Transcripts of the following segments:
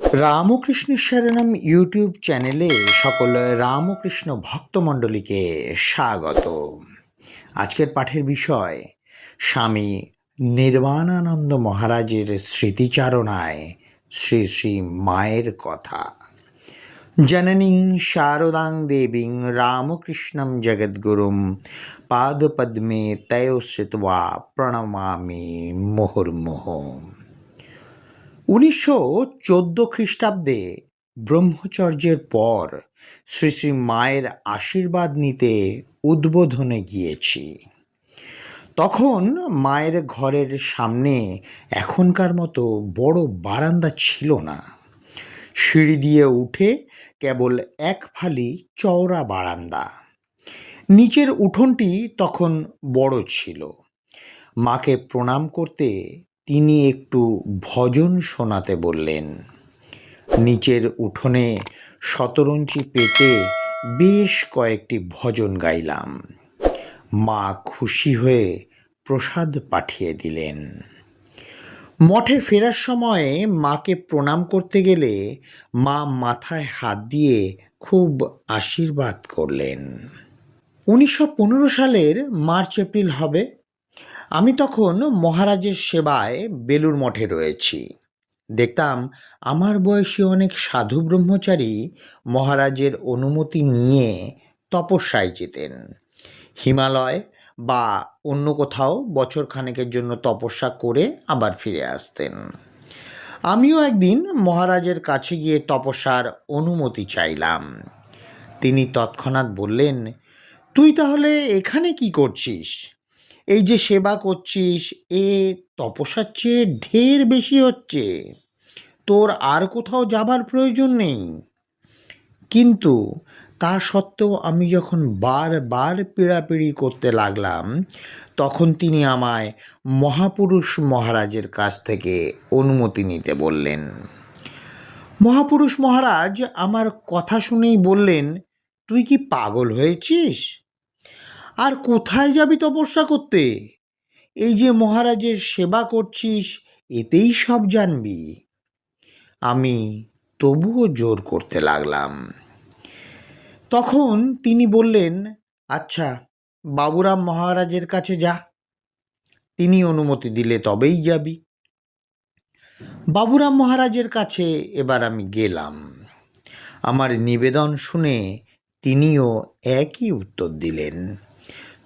Ramakrishna শরণম YouTube চ্যানেলে সকল রামকৃষ্ণ ভক্তমণ্ডলীকে স্বাগত। আজকের পাঠের বিষয়, স্বামী নির্বাণানন্দ মহারাজের স্মৃতিচারণায় শ্রী শ্রী মায়ের কথা। জননীং শারদাং দেবীং রামকৃষ্ণং জগদ্গুরুম পাদপদ্মে তয়োশ্রিত্বা প্রণমামি মুহুর্মুহ। উনিশশো চোদ্দ খ্রিস্টাব্দে ব্রহ্মচর্যের পর শ্রী শ্রী মায়ের আশীর্বাদ নিতে উদ্বোধনে গিয়েছি। তখন মায়ের ঘরের সামনে এখনকার মতো বড় বারান্দা ছিল না। সিঁড়ি দিয়ে উঠে কেবল এক ফালি চওড়া বারান্দা। নিচের উঠোনটি তখন বড় ছিল। মাকে প্রণাম করতে তিনি একটু ভজন শোনাতে বললেন, নিচের উঠোনে শতরঞ্চি পেতে বেশ কয়েকটি ভজন গাইলাম। মা খুশি হয়ে প্রসাদ পাঠিয়ে দিলেন। মঠে ফেরার সময় মাকে প্রণাম করতে গেলে মা মাথায় হাত দিয়ে খুব আশীর্বাদ করলেন। উনিশশো পনেরো সালের মার্চ এপ্রিল হবে। আমি তখন মহারাজের সেবায় বেলুর মঠে রয়েছি। দেখতাম আমার বয়সী অনেক সাধু ব্রহ্মচারী মহারাজের অনুমতি নিয়ে তপস্যায় যেতেন। হিমালয় বা অন্য কোথাও বছর খানেকের জন্য তপস্যা করে আবার ফিরে আসতেন। আমিও একদিন মহারাজের কাছে গিয়ে তপস্যার অনুমতি চাইলাম। তিনি তৎক্ষণাৎ বললেন, তুই তাহলে এখানে কি করছিস? এই যে সেবা করছিস, এ তপস্যার চেয়ে ঢের বেশি হচ্ছে। তোর আর কোথাও যাবার প্রয়োজন নেই। কিন্তু তা সত্ত্বেও আমি যখন বারবার পীড়াপিড়ি করতে লাগলাম, তখন তিনি আমায় মহাপুরুষ মহারাজের কাছ থেকে অনুমতি নিতে বললেন। মহাপুরুষ মহারাজ আমার কথা শুনেই বললেন, তুই কি পাগল হয়েছিস? আর কোথায় যাবি তপস্যা করতে? এই যে মহারাজের সেবা করছিস, এতেই সব জানবি। আমি তবুও জোর করতে লাগলাম। তখন তিনি বললেন আচ্ছা বাবুরাম মহারাজের কাছে যা। তিনি অনুমতি দিলে তবেই যাবি। বাবুরাম মহারাজের কাছে এবার আমি গেলাম। আমার নিবেদন শুনে তিনিও একই উত্তর দিলেন।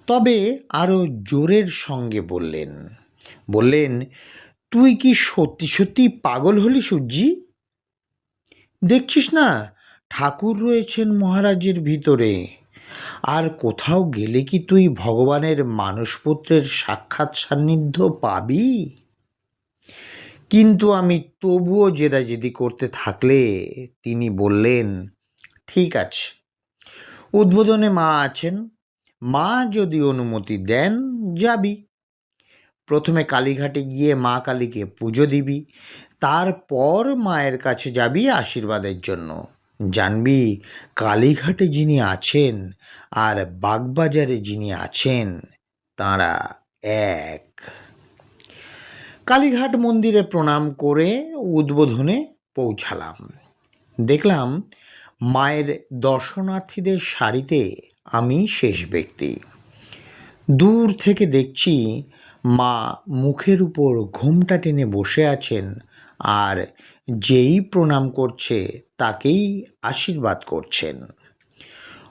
তবে আরও জোরের সঙ্গে বললেন বললেন, তুই কি সত্যি সত্যি পাগল হলি সূর্যি? দেখছিস না, ঠাকুর রয়েছেন মহারাজের ভিতরে। আর কোথাও গেলে কি তুই ভগবানের মানসপুত্রের সাক্ষাৎ সান্নিধ্য পাবি? কিন্তু আমি তবুও জেদাজেদি করতে থাকলে, তিনি বললেন, ঠিক আছে। উদ্বোধনে মা আছেন মা যদি অনুমতি দেন, যাবি। প্রথমে কালীঘাটে গিয়ে মা কালীকে পুজো দিবি, তারপর মায়ের কাছে যাবি আশীর্বাদের জন্য। জানবি কালীঘাটে যিনি আছেন আর বাগবাজারে যিনি আছেন, তাঁরা এক। কালীঘাট মন্দিরে প্রণাম করে উদ্বোধনে পৌঁছালাম। দেখলাম মায়ের দর্শনার্থীদের সারিতে আমি শেষ ব্যক্তি। দূর থেকে দেখছি মা মুখের উপর ঘোমটা টেনে বসে আছেন আর যেই প্রণাম করছে তাকেই আশীর্বাদ করছেন।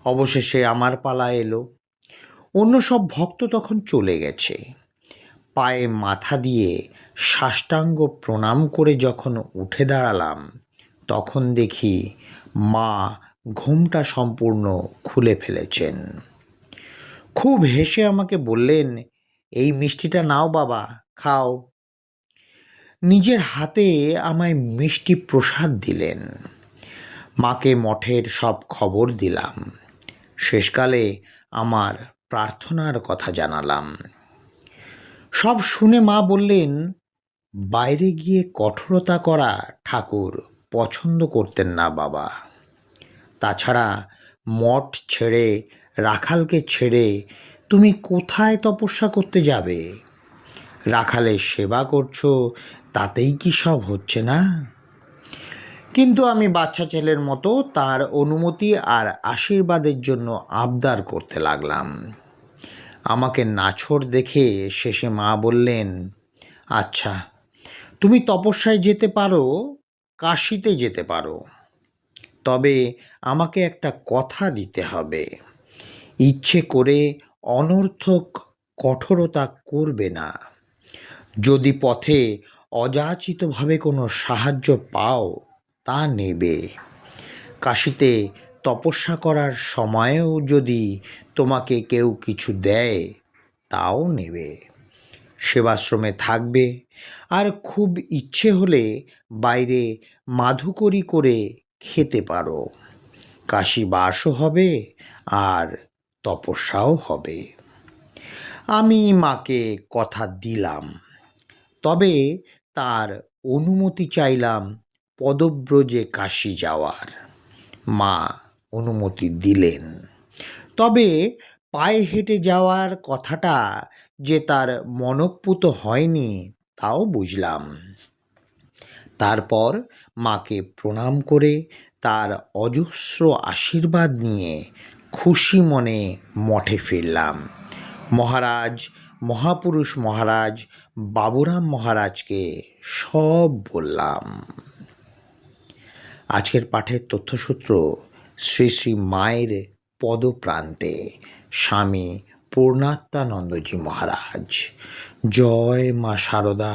অবশেষে আমার পালা এলো। অন্য সব ভক্ত তখন চলে গেছে। পায়ে মাথা দিয়ে সাষ্টাঙ্গ প্রণাম করে যখন উঠে দাঁড়ালাম, তখন দেখি মা ঘুমটা সম্পূর্ণ খুলে ফেলেছেন। খুব হেসে আমাকে বললেন, এই মিষ্টিটা নাও বাবা, খাও। নিজের হাতে আমায় মিষ্টি প্রসাদ দিলেন। মাকে মঠের সব খবর দিলাম। শেষকালে আমার প্রার্থনার কথা জানালাম। সব শুনে মা বললেন, বাইরে গিয়ে কঠোরতা করা ঠাকুর পছন্দ করতেন না বাবা। তাছাড়া মঠ ছেড়ে, রাখালকে ছেড়ে তুমি কোথায় তপস্যা করতে যাবে? রাখালের সেবা করছ, তাতেই কি সব হচ্ছে না? কিন্তু আমি বাচ্চা ছেলের মতো তার অনুমতি আর আশীর্বাদের জন্য আবদার করতে লাগলাম। আমাকে নাছোড় দেখে শেষে মা বললেন আচ্ছা তুমি তপস্যায় যেতে পারো, কাশিতে যেতে পারো। তবে আমাকে একটা কথা দিতে হবে। ইচ্ছে করে অনর্থক কঠোরতা করবে না। যদি পথে অযাচিতভাবে কোনো সাহায্য পাও, তা নেবে। কাশিতে তপস্যা করার সময়েও যদি তোমাকে কেউ কিছু দেয়, তাও নেবে। সেবাশ্রমে থাকবে, আর খুব ইচ্ছে হলে বাইরে মাধুকরি করে খেতে পারো। কাশি বাসও হবে আর তপস্যাও হবে। আমি মাকে কথা দিলাম, তবে তার অনুমতি চাইলাম পদব্রজে কাশি যাওয়ার। মা অনুমতি দিলেন। তবে পায়ে হেঁটে যাওয়ার কথাটা যে তার মনঃপুত হয়নি, তাও বুঝলাম। তারপর মাকে প্রণাম করে তার অজস্র আশীর্বাদ নিয়ে খুশি মনে মঠে ফিরলাম। মহারাজ, মহাপুরুষ মহারাজ, বাবুরাম মহারাজকে সব বললাম। আজকের পাঠের তথ্যসূত্র শ্রী শ্রী মায়ের পদপ্রান্তে স্বামী পূর্ণাত্মানন্দজি মহারাজ। জয় মা শারদা